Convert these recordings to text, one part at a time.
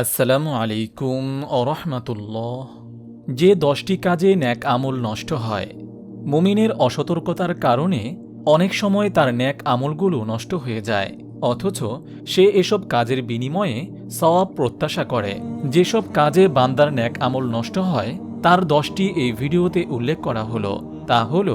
আসসালামু আলাইকুম রহমাতুল্লাহ। যে দশটি কাজে ন্যাক আমল নষ্ট হয়, মুমিনের অসতর্কতার কারণে অনেক সময় তার ন্যাক আমলগুলো নষ্ট হয়ে যায়, অথচ সে এসব কাজের বিনিময়ে সওয়াব প্রত্যাশা করে। যেসব কাজে বান্দার ন্যাক আমল নষ্ট হয়, তার দশটি এই ভিডিওতে উল্লেখ করা হলো, তা হল,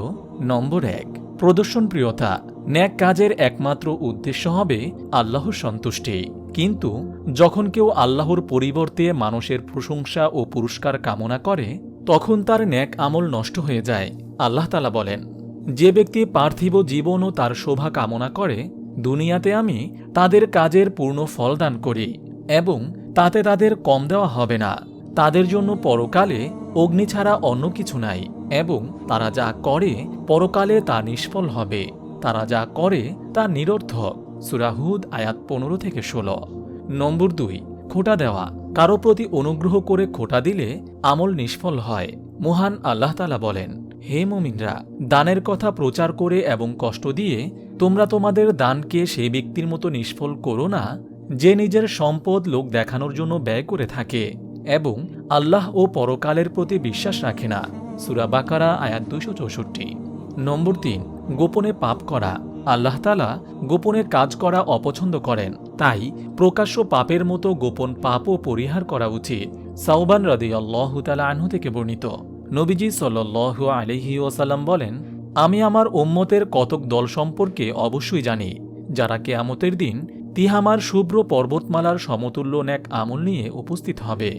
নম্বর এক। প্রদর্শন প্রিয়তা ন্যাক কাজের একমাত্র উদ্দেশ্য হবে আল্লাহর সন্তুষ্টি। কিন্তু যখন কেউ আল্লাহর পরিবর্তে মানুষের প্রশংসা ও পুরস্কার কামনা করে, তখন তার ন্যাক আমল নষ্ট হয়ে যায়, আল্লাহ তালা বলেন। যে ব্যক্তি পার্থিব জীবন ও তার শোভা কামনা করে, দুনিয়াতে আমি তাদের কাজের পূর্ণ ফল দান করি এবং তাতে তাদের কম দেওয়া হবে না। তাদের জন্য পরকালে অগ্নি ছাড়া অন্য কিছু নাই। এবং তারা যা করে, পরকালে তা নিষ্ফল হবে। তারা যা করে, তা নিরর্থক সুরাহুদ আয়াত পনেরো থেকে ষোলো। নম্বর দুই, খোটা দেওয়া। কারও প্রতি অনুগ্রহ করে খোটা দিলে আমল নিষ্ফল হয়। মহান আল্লাহ তালা বলেন, হে মুমিনরা, দানের কথা প্রচার করে এবং কষ্ট দিয়ে তোমরা তোমাদের দানকে সেই ব্যক্তির মতো নিষ্ফল করো না, যে নিজের সম্পদ লোক দেখানোর জন্য ব্যয় করে থাকে এবং আল্লাহ ও পরকালের প্রতি বিশ্বাস রাখে না। সুরা বাকারা, আয়াত দুইশো চৌষট্টি। নম্বর তিন, গোপনে পাপ করা। আল্লাহ তালা গোপনে কাজ করা অপছন্দ করেন। তাই প্রকাশ্য পাপের মতো গোপন পাপও পরিহার করা উচিত সাউবান রদি আল্লাহ তালা আনহু থেকে বর্ণিত। নবীজি সাল্লু আলহি ওসাল্লাম বলেন, আমি আমার ওম্মতের কতক দল সম্পর্কে অবশ্যই জানি। যারা কেয়ামতের দিন তিহামার শুভ্র পর্বতমালার সমতুল্য ন্যাক আমল নিয়ে উপস্থিত হবে।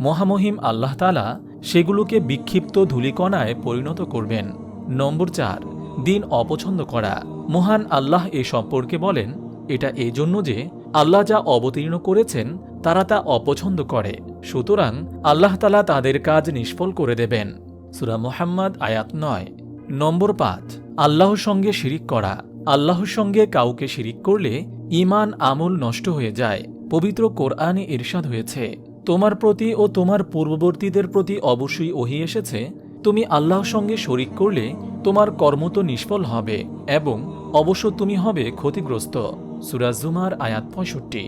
মহামহিম আল্লাহ তালা সেগুলোকে বিক্ষিপ্ত ধূলিকণায় পরিণত করবেন। নম্বর চার, দিন অপছন্দ করা। মহান আল্লাহ এ সম্পর্কে বলেন, এটা এই জন্য যে আল্লাহ যা অবতীর্ণ করেছেন, তারা তা অপছন্দ করে। সুতরাং আল্লাহ তালা তাদের কাজ নিষ্ফল করে দেবেন। সুরা মোহাম্মদ, আয়াত নয়। নম্বর পাঁচ, আল্লাহর সঙ্গে শিরিক করা। আল্লাহর সঙ্গে কাউকে শিরিক করলে ইমান আমল নষ্ট হয়ে যায়। পবিত্র কোরআনে ইরশাদ হয়েছে। তোমার প্রতি ও তোমার পূর্ববর্তীদের প্রতি অবশ্যই ওহি এসেছে, তুমি আল্লাহর সঙ্গে শরিক করলে তোমার কর্ম তো নিষ্ফল হবে এবং অবশ্য তুমি হবে ক্ষতিগ্রস্ত। সুরাজুমার আয়াত পঁয়ষট্টি।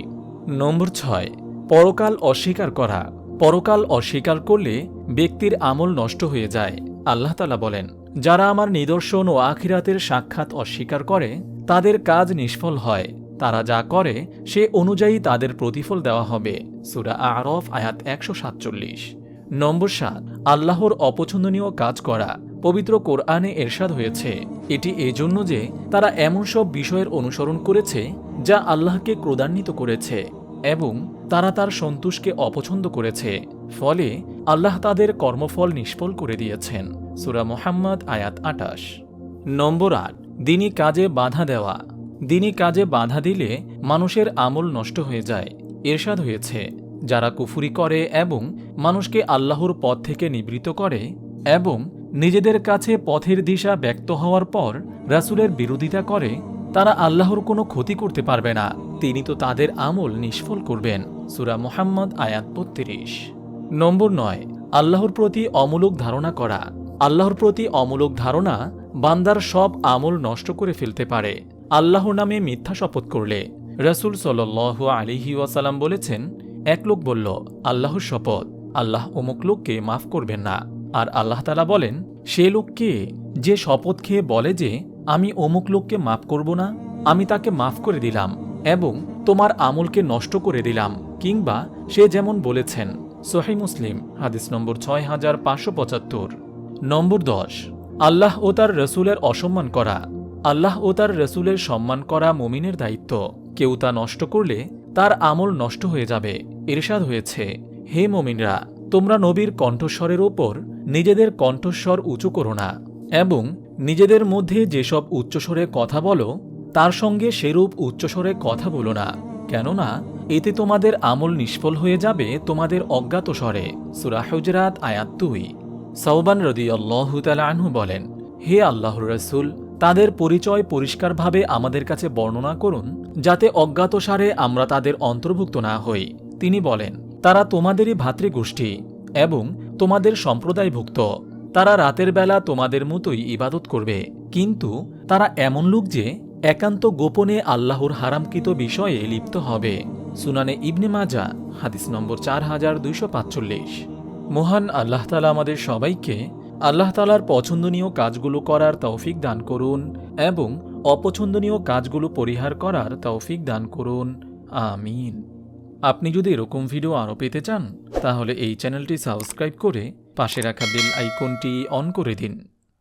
নম্বর ছয়, পরকাল অস্বীকার করা। পরকাল অস্বীকার করলে ব্যক্তির আমল নষ্ট হয়ে যায়। আল্লাহ তালা বলেন, যারা আমার নিদর্শন ও আখিরাতের সাক্ষাৎ অস্বীকার করে, তাদের কাজ নিষ্ফল হয়। তারা যা করে, সে অনুযায়ী তাদের প্রতিফল দেওয়া হবে। সুরা আরফ, আয়াত একশো সাতচল্লিশ। নম্বর সাত, আল্লাহর অপছন্দনীয় কাজ করা। পবিত্র কোরআনে এরশাদ হয়েছে। এটি এজন্য যে তারা এমন সব বিষয়ের অনুসরণ করেছে, যা আল্লাহকে ক্রোধান্বিত করেছে, এবং তারা তার সন্তোষকে অপছন্দ করেছে। ফলে আল্লাহ তাদের কর্মফল নিষ্ফল করে দিয়েছেন। সুরা মোহাম্মদ, আয়াত আটাশ নম্বর আট, দিনই কাজে বাধা দেওয়া। দিনই কাজে বাধা দিলে মানুষের আমল নষ্ট হয়ে যায়, এরশাদ হয়েছে। যারা কুফুরি করে এবং মানুষকে আল্লাহর পথ থেকে নিবৃত করে এবং নিজেদের কাছে পথের দিশা ব্যক্ত হওয়ার পর রাসুলের বিরোধিতা করে, তারা আল্লাহর কোনো ক্ষতি করতে পারবে না। তিনি তো তাদের আমল নিষ্ফল করবেন। সুরা মোহাম্মদ, আয়াত বত্রিশ। নম্বর নয়, আল্লাহর প্রতি অমূলক ধারণা করা। আল্লাহর প্রতি অমূলক ধারণা বান্দার সব আমল নষ্ট করে ফেলতে পারে। আল্লাহর নামে মিথ্যা শপথ করলে রসুল সাল আলিহি ওয়াসালাম বলেছেন, এক লোক বলল, আল্লাহর শপথ, আল্লাহ অমুক লোককে মাফ করবেন না। আর আল্লাহ তালা বলেন, সে লোককে যে শপথ খেয়ে বলে যে, আমি অমুক লোককে মাফ করব না, আমি তাকে মাফ করে দিলাম এবং তোমার আমলকে নষ্ট করে দিলাম। কিংবা সে যেমন বলেছেন সোহাই মুসলিম, হাদিস নম্বর ছয় হাজার পাঁচশো পঁচাত্তর। নম্বর দশ, আল্লাহ ও তার রসুলের অসম্মান করা। আল্লাহ ও তার রসুলের সম্মান করা মুমিনের দায়িত্ব। কেউ তা নষ্ট করলে তার আমল নষ্ট হয়ে যাবে। ইরশাদ হয়েছে, হে মমিনরা, তোমরা নবীর কণ্ঠস্বরের ওপর নিজেদের কণ্ঠস্বর উঁচু করো না এবং নিজেদের মধ্যে যেসব উচ্চস্বরে কথা বলো, তার সঙ্গে সেরূপ উচ্চস্বরে কথা বলো না। কেননা, এতে তোমাদের আমল নিষ্ফল হয়ে যাবে তোমাদের অজ্ঞাত স্বরে। সুরাহজরাত আয়াত দুই। সৌবান রদি আল্লাহ আনহু বলেন, হে আল্লাহর রসুল তাদের পরিচয় পরিষ্কারভাবে আমাদের কাছে বর্ণনা করুন, যাতে অজ্ঞাতসারে আমরা তাদের অন্তর্ভুক্ত না হই। তিনি বলেন, তারা তোমাদেরই ভাতৃগোষ্ঠী এবং তোমাদের সম্প্রদায়ভুক্ত। তারা রাতের বেলা তোমাদের মতোই ইবাদত করবে। কিন্তু তারা এমন লোক যে একান্ত গোপনে আল্লাহর হারামকৃত বিষয়ে লিপ্ত হবে। সুনানে ইবনে মাজা, হাদিস নম্বর চার হাজার দুইশো পাঁচচল্লিশ। মহান আল্লাহ তালা আমাদের সবাইকে আল্লাহ তালার পছন্দনীয় কাজগুলো করার তৌফিক দান করুন এবং অপছন্দনীয় কাজগুলো পরিহার করার তৌফিক দান করুন। আমিন। আপনি যদি এরকম ভিডিও আরও পেতে চান, তাহলে এই চ্যানেলটি সাবস্ক্রাইব করে পাশে রাখা বেল আইকনটি অন করে দিন।